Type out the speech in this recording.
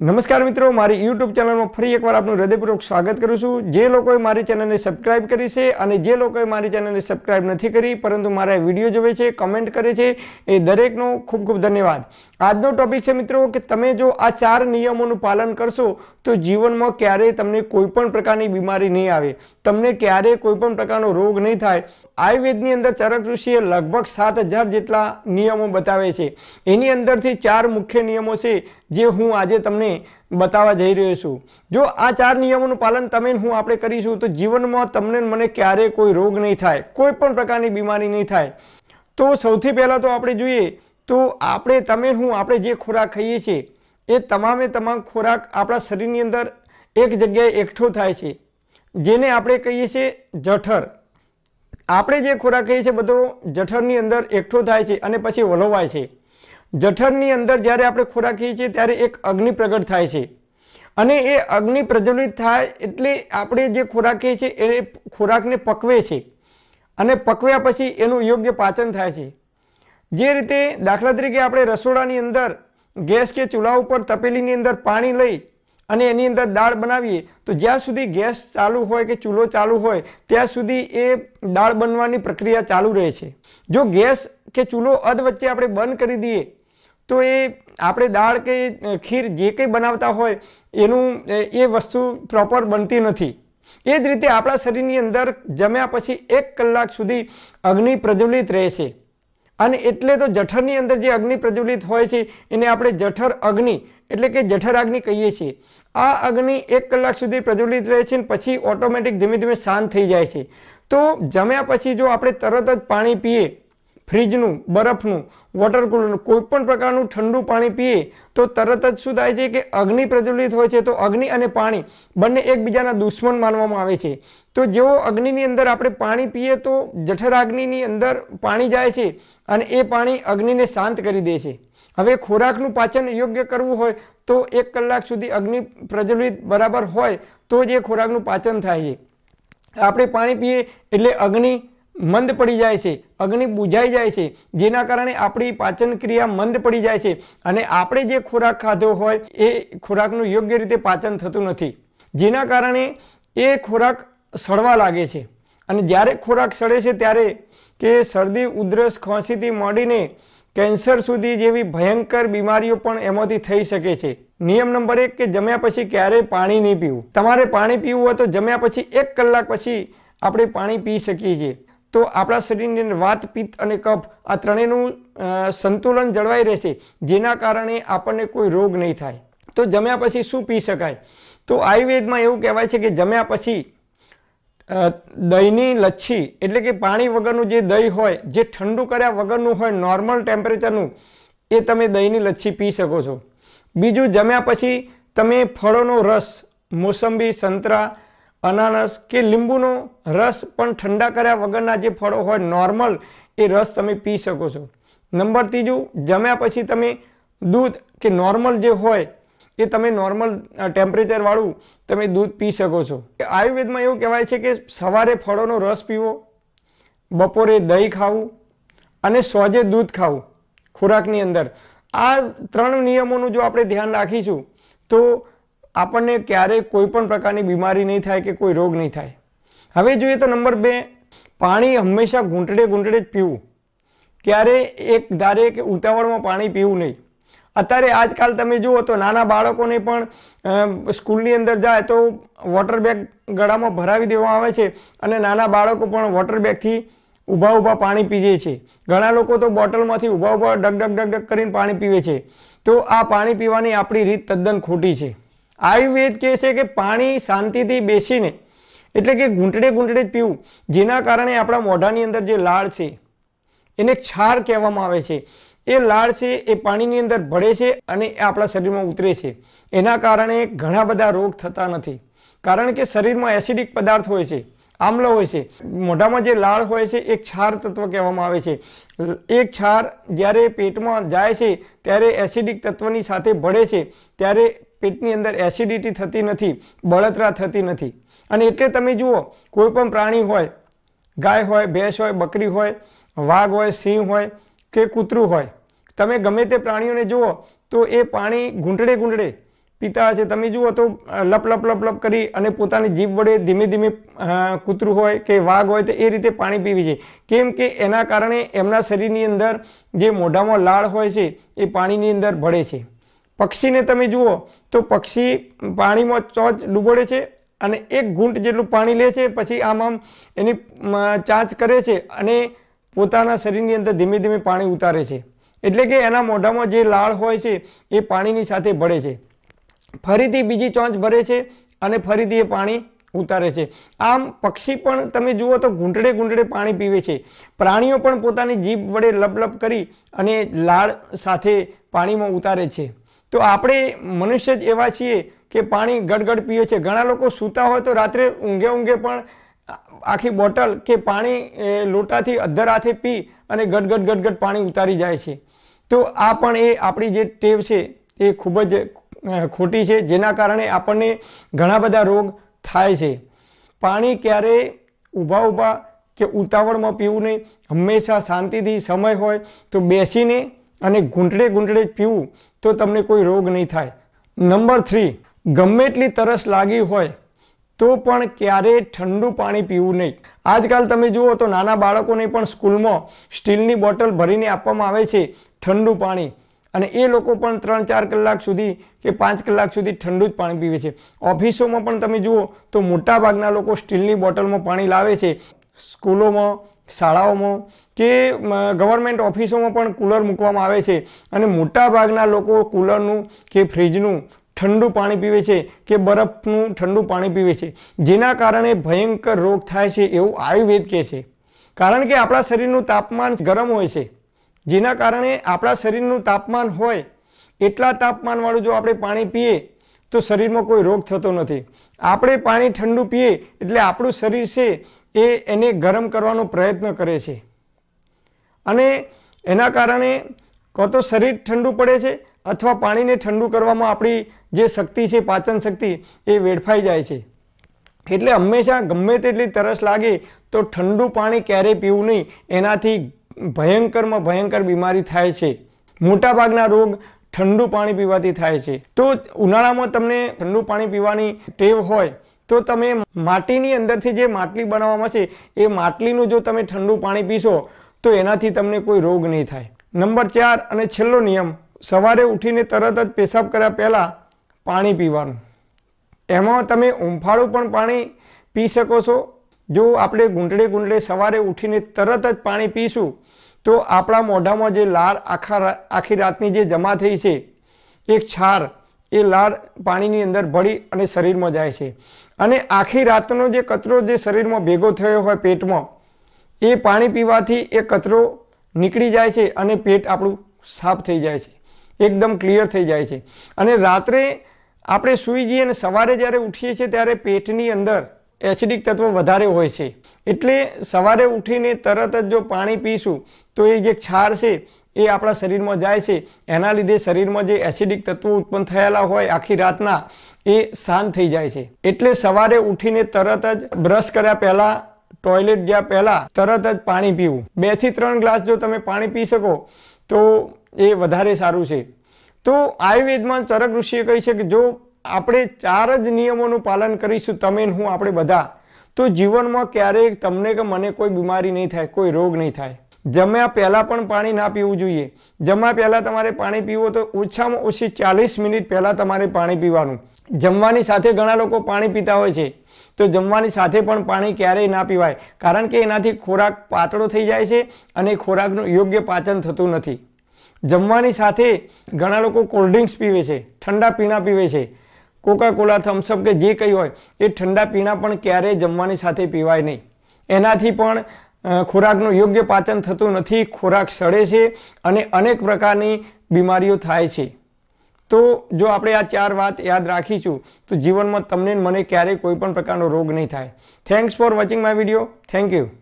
નમસ્કાર મિત્રો, મારી યુટ્યુબ ચેનલમાં ફરી એકવાર આપનું હૃદયપૂર્વક સ્વાગત કરું છું. જે લોકોએ મારી ચેનલને સબસ્ક્રાઇબ કરી છે અને જે લોકોએ મારી ચેનલને સબસ્ક્રાઇબ નથી કરી, પરંતુ મારા વીડિયો જોવે છે, કમેન્ટ કરે છે, એ દરેકનો ખૂબ ખૂબ ધન્યવાદ. આજનો ટોપિક છે મિત્રો કે તમે જો આ ચાર નિયમોનું પાલન કરશો, તો જીવનમાં ક્યારેય તમને કોઈ પણ પ્રકારની બીમારી નહીં આવે. તમને ક્યારેય કોઈ પણ પ્રકારનો રોગ નહીં થાય. આયુર્વેદની અંદર ચરક ઋષિએ લગભગ સાત હજાર જેટલા નિયમો બતાવે છે. એની અંદરથી ચાર મુખ્ય નિયમો છે, જે હું આજે તમને બતાવવા જઈ રહ્યો છું. જો આ ચાર નિયમોનું પાલન તમે હું આપણે કરીશું, તો જીવનમાં તમને મને ક્યારેય કોઈ રોગ નહીં થાય. કોઈ પણ પ્રકારની બીમારી નહીં થાય. તો સૌથી પહેલાં તો આપણે જોઈએ તો આપણે, તમે હું, આપણે જે ખોરાક ખાઈએ છીએ, એ તમામે તમામ ખોરાક આપણા શરીરની અંદર એક જગ્યાએ એકઠો થાય છે. જેને આપણે કહીએ છીએ જઠર. આપણે જે ખોરાક ખાઈએ છીએ, બધો જઠરની અંદર એકઠો થાય છે અને પછી વલોવાય છે. જઠરની અંદર જ્યારે આપણે ખોરાક ખાઈએ છીએ, ત્યારે એક અગ્નિ પ્રગટ થાય છે. અને એ અગ્નિ પ્રજ્વલિત થાય એટલે આપણે જે ખોરાક ખાઈએ છીએ, એ ખોરાકને પકવે છે. અને પકવ્યા પછી એનું યોગ્ય પાચન થાય છે. જે રીતે દાખલા તરીકે આપણે રસોડાની અંદર ગેસ કે ચૂલા ઉપર તપેલીની અંદર પાણી લઈ અને એની અંદર દાળ બનાવીએ, તો જ્યાં સુધી ગેસ ચાલુ હોય કે ચૂલો ચાલુ હોય, ત્યાં સુધી એ દાળ બનવાની પ્રક્રિયા ચાલુ રહે છે. જો ગેસ કે ચૂલો અધ વચ્ચે આપણે બંધ કરી દઈએ, તો એ આપણે દાળ કે ખીર જે કંઈ બનાવતા હોય, એનું એ વસ્તુ પ્રોપર બનતી નથી. એ જ રીતે આપણા શરીરની અંદર જમ્યા પછી એક કલાક સુધી અગ્નિ પ્રજ્વલિત રહે છે. અને એટલે તો જઠરની અંદર જે અગ્નિ પ્રજ્વલિત હોય છે, એને આપણે જઠર અગ્નિ એટલે કે જઠરાગ્નિ કહીએ છીએ. આ અગ્નિ એક કલાક સુધી પ્રજ્વલિત રહે છે અને પછી ઓટોમેટિક ધીમે ધીમે શાંત થઈ જાય છે. તો જમ્યા પછી જો આપણે તરત જ પાણી પીએ ફ્રીજનું, બરફનું વોટર કુલરનું કોઈ પણ પ્રકારનું ઠંડુ પાણી પીએ તો તરત જ શું થાય છે કે અગ્નિ પ્રજ્વલિત હોય છે. તો અગ્નિ અને પાણી બંને એકબીજાના દુશ્મન માનવામાં આવે છે. તો જેવો અગ્નિની અંદર આપણે પાણી પીએ તો જઠરાગ્નિની અંદર પાણી જાય છે અને એ પાણી અગ્નિને શાંત કરી દે છે. હવે ખોરાકનું પાચન યોગ્ય કરવું હોય તો એક કલાક સુધી અગ્નિ પ્રજ્વલિત બરાબર હોય તો જ એ ખોરાકનું પાચન થાય છે. આપણે પાણી પીએ એટલે અગ્નિ મંદ પડી જાય છે, અગ્નિ બુઝાઈ જાય છે, જેના કારણે આપણી પાચન ક્રિયા મંદ પડી જાય છે અને આપણે જે ખોરાક ખાધો હોય એ ખોરાકનું યોગ્ય રીતે પાચન થતું નથી. જેના કારણે એ ખોરાક સડવા લાગે છે. અને જ્યારે ખોરાક સડે છે ત્યારે કે શરદી, ઉધરસ, ખાંસીથી માંડીને કેન્સર સુધી જેવી ભયંકર બીમારીઓ પણ એમાંથી થઈ શકે છે. નિયમ નંબર એક કે જમ્યા પછી ક્યારેય પાણી નહીં પીવું. તમારે પાણી પીવું હોય તો જમ્યા પછી એક કલાક પછી આપણે પાણી પી શકીએ છીએ. તો આપણા શરીરની અંદર વાત, પિત્ત અને કફ આ ત્રણેયનું સંતુલન જળવાઈ રહેશે, જેના કારણે આપણને કોઈ રોગ નહીં થાય. તો જમ્યા પછી શું પી શકાય? તો આયુર્વેદમાં એવું કહેવાય છે કે જમ્યા પછી દહીંની લચ્છી એટલે કે પાણી વગરનું જે દહીં હોય, જે ઠંડુ કર્યા વગરનું હોય, નોર્મલ ટેમ્પરેચરનું, એ તમે દહીંની લચ્છી પી શકો છો. બીજું જમ્યા પછી તમે ફળોનો રસ, મોસંબી, સંતરા અનાનસ કે લીંબુનો રસ પણ ઠંડા કર્યા વગરના જે ફળો હોય નોર્મલ, એ રસ તમે પી શકો છો. નંબર ત્રીજું, જમ્યા પછી તમે દૂધ કે નોર્મલ જે હોય, એ તમે નોર્મલ ટેમ્પરેચરવાળું તમે દૂધ પી શકો છો. આયુર્વેદમાં એવું કહેવાય છે કે સવારે ફળોનો રસ પીવો, બપોરે દહીં ખાવું અને સોજે દૂધ ખાવું ખોરાકની અંદર. આ ત્રણ નિયમોનું જો આપણે ધ્યાન રાખીશું, તો આપણને ક્યારેય કોઈ પણ પ્રકારની બીમારી નહીં થાય કે કોઈ રોગ નહીં થાય. હવે જોઈએ તો નંબર બે, પાણી હંમેશા ઘૂંટડે ઘૂંટડે જ પીવું. ક્યારે એક ધારે કે ઉતાવળમાં પાણી પીવું નહીં. અત્યારે આજકાલ તમે જુઓ તો નાના બાળકોને પણ સ્કૂલની અંદર જાય તો વોટર બેગ ગળામાં ભરાવી દેવામાં આવે છે અને નાના બાળકો પણ વોટર બેગથી ઊભા ઊભા પાણી પીએ છે. ઘણા લોકો તો બોટલમાંથી ઊભા ઊભા ડગ ડગ ડગ ડગ કરીને પાણી પીવે છે. તો આ પાણી પીવાની આપણી રીત તદ્દન ખોટી છે. આયુર્વેદ કહે છે કે પાણી શાંતિથી બેસીને, એટલે કે ઘૂંટડે ઘૂંટડે જ પીવું, જેના કારણે આપણા મોઢાની અંદર જે લાળ છે, એને છાર કહેવામાં આવે છે. એ લાળ છે, એ પાણીની અંદર ભળે છે અને એ આપણા શરીરમાં ઉતરે છે. એના કારણે ઘણા બધા રોગ થતા નથી. કારણ કે શરીરમાં એસિડિક પદાર્થ હોય છે, આમલો હોય છે. મોઢામાં જે લાળ હોય છે, એ છાર તત્વ કહેવામાં આવે છે. એ છાર જ્યારે પેટમાં જાય છે, ત્યારે એસિડિક તત્વની સાથે ભળે છે, ત્યારે પેટની અંદર એસિડિટી થતી નથી, બળતરા થતી નથી. અને એટલે તમે જુઓ કોઈ પણ પ્રાણી હોય, ગાય હોય, ભેંસ હોય, બકરી હોય, વાઘ હોય, સિંહ હોય કે કૂતરું હોય, તમે ગમે તે પ્રાણીઓને જુઓ, તો એ પાણી ઘૂંટડે ઘૂંટડે પીતા હશે. તમે જુઓ તો લપ લપ લપ લપ કરી અને પોતાની જીભ વડે ધીમે ધીમે કૂતરું હોય કે વાઘ હોય તો એ રીતે પાણી પીવી જોઈએ કેમ કે એના કારણે એમના શરીરની અંદર જે મોઢામાં લાળ હોય છે, એ પાણીની અંદર ભળે છે. પક્ષીને તમે જુઓ તો પક્ષી પાણીમાં ચોચ ડૂબોડે છે અને એક ઘૂંટ જેટલું પાણી લે છે, પછી આમ આમ એની ચાંચ કરે છે અને પોતાના શરીરની અંદર ધીમે ધીમે પાણી ઉતારે છે. એટલે કે એના મોઢામાં જે લાળ હોય છે, એ પાણીની સાથે ભળે છે. ફરીથી બીજી ચોંચ ભરે છે અને ફરીથી એ પાણી ઉતારે છે. આમ પક્ષી પણ, તમે જુઓ તો ઘૂંટડે ઘૂંટડે પાણી પીવે છે. પ્રાણીઓ પણ પોતાની જીભ વડે લપલપ કરી અને લાળ સાથે પાણીમાં ઉતારે છે. તો આપણે મનુષ્ય જ એવા છીએ કે પાણી ગડગડ પીએ છે. ઘણા લોકો સૂતા હોય તો રાત્રે ઊંઘે ઊંઘે પણ આખી બોટલ કે પાણી લોટાથી અધ્ધર હાથે પી અને ગડગડ ગડગડ પાણી ઉતારી જાય છે. તો આ પણ એ આપણી જે ટેવ છે એ ખૂબ જ ખોટી છે, જેના કારણે આપણને ઘણા બધા રોગ થાય છે. પાણી ક્યારેય ઊભા ઊભા કે ઉતાવળમાં પીવું નહીં, હંમેશા શાંતિથી સમય હોય તો બેસીને અને ઘૂંટડે ઘૂંટડે જ પીવું તો તમને કોઈ રોગ નહીં થાય. નંબર થ્રી, ગમે એટલી તરસ લાગી હોય તો પણ ક્યારેય ઠંડુ પાણી પીવું નહીં. આજકાલ તમે જુઓ તો નાના બાળકોને પણ સ્કૂલમાં સ્ટીલની બોટલ ભરીને આપવામાં આવે છે ઠંડુ પાણી. અને એ લોકો પણ ત્રણ ચાર કલાક સુધી કે પાંચ કલાક સુધી ઠંડુ જ પાણી પીવે છે. ઓફિસોમાં પણ તમે જુઓ તો મોટાભાગના લોકો સ્ટીલની બોટલમાં પાણી લાવે છે. સ્કૂલોમાં શાળાઓમાં કે ગવર્મેન્ટ ઓફિસોમાં પણ કુલર મૂકવામાં આવે છે અને મોટાભાગના લોકો કુલરનું કે ફ્રીજનું ઠંડુ પાણી પીવે છે કે બરફનું ઠંડુ પાણી પીવે છે. જેના કારણે ભયંકર રોગ થાય છે એવું આયુર્વેદ કહે છે. કારણ કે આપણા શરીરનું તાપમાન ગરમ હોય છે. જેના કારણે આપણા શરીરનું તાપમાન હોય, એટલા તાપમાનવાળું જો આપણે પાણી પીએ, તો શરીરમાં કોઈ રોગ થતો નથી. આપણે પાણી ઠંડુ પીએ, એટલે આપણું શરીર છે એ એને ગરમ કરવાનો પ્રયત્ન કરે છે. અને એના કારણે કાં તો શરીર ઠંડુ પડે છે અથવા પાણીને ઠંડુ કરવામાં આપણી જે શક્તિ છે, પાચન શક્તિ, એ વેડફાઈ જાય છે. એટલે હંમેશા ગમે તેટલી તરસ લાગે તો ઠંડુ પાણી ક્યારેય પીવું નહીં. એનાથી ભયંકરમાં ભયંકર બીમારી થાય છે. મોટાભાગના રોગ ઠંડુ પાણી પીવાથી થાય છે. તો ઉનાળામાં તમને ઠંડુ પાણી પીવાની ટેવ હોય તો તમે માટીની અંદરથી જે માટલી બનાવવામાં છે, એ માટલીનું જો તમે ઠંડુ પાણી પીશો, તો એનાથી તમને કોઈ રોગ નહીં થાય. નંબર ચાર અને છેલ્લો નિયમ, સવારે ઉઠીને તરત જ પેશાબ કર્યા પહેલાં પાણી પીવાનું. એમાં તમે ઉંફાળું પણ પાણી પી શકો છો. જો આપણે ગુંટળે ગુંટળે સવારે ઉઠીને તરત જ પાણી પીશું, તો આપણા મોઢામાં જે લાળ આખા આખી રાતની જે જમા થઈ છે, એક છાર એ લાળ પાણીની અંદર ભળી અને શરીરમાં જાય છે. અને આખી રાતનો જે કચરો જે શરીરમાં ભેગો થયો હોય પેટમાં, એ પાણી પીવાથી એ કચરો નીકળી જાય છે અને પેટ આપણું સાફ થઈ જાય છે. એકદમ ક્લિયર થઈ જાય છે. અને રાત્રે આપણે સૂઈ જઈએ અને સવારે જ્યારે ઉઠીએ છીએ ત્યારે પેટની અંદર એસિડિક તત્વો વધારે હોય છે. એટલે સવારે ઉઠીને તરત જ જો પાણી પીશું, તો એ જે છાર છે એ આપણા શરીરમાં જાય છે. એના લીધે શરીરમાં જે એસિડિક તત્વો ઉત્પન્ન થયેલા હોય આખી રાતના, એ શાંત થઈ જાય છે. એટલે સવારે ઉઠીને તરત જ બ્રશ કર્યા પહેલાં ટોયલેટ ગયા પહેલાં, તરત જ પાણી પીવું. બેથી ત્રણ ગ્લાસ જો તમે પાણી પી શકો, તો એ વધારે સારું છે. તો આયુર્વેદમાં ચરક ઋષિએ કહી છે કે જો આપણે ચાર જ નિયમોનું પાલન કરીશું, તમે હું, આપણે બધા, તો જીવનમાં ક્યારેય તમને કે મને કોઈ બીમારી નહીં થાય, કોઈ રોગ નહીં થાય. જમ્યા પહેલાં પણ પાણી ના પીવું જોઈએ. જમ્યા પહેલાં તમારે પાણી પીવું તો ઓછામાં ઓછી ચાલીસ મિનિટ પહેલાં તમારે પાણી પીવાનું. જમવાની સાથે ઘણા લોકો પાણી પીતા હોય છે. તો જમવાની સાથે પણ પાણી ક્યારેય ના પીવાય. કારણ કે એનાથી ખોરાક પાતળો થઈ જાય છે અને ખોરાકનું યોગ્ય પાચન થતું નથી. જમવાની સાથે ઘણા લોકો કોલ્ડ ડ્રિંક્સ પીવે છે, ઠંડા પીણા પીવે છે. કોકા કોલા થમ્સઅપ કે જે કંઈ હોય, એ ઠંડા પીણા પણ ક્યારેય જમવાની સાથે પીવાય નહીં. એનાથી પણ ખોરાકનું યોગ્ય પાચન થતું નથી, ખોરાક સડે છે અને અનેક પ્રકારની બીમારીઓ થાય છે. તો જો આપણે આ ચાર વાત યાદ રાખીશું, તો જીવનમાં તમને મને ક્યારેય કોઈ પણ પ્રકારનો રોગ નહીં થાય. Thanks for watching my video thank you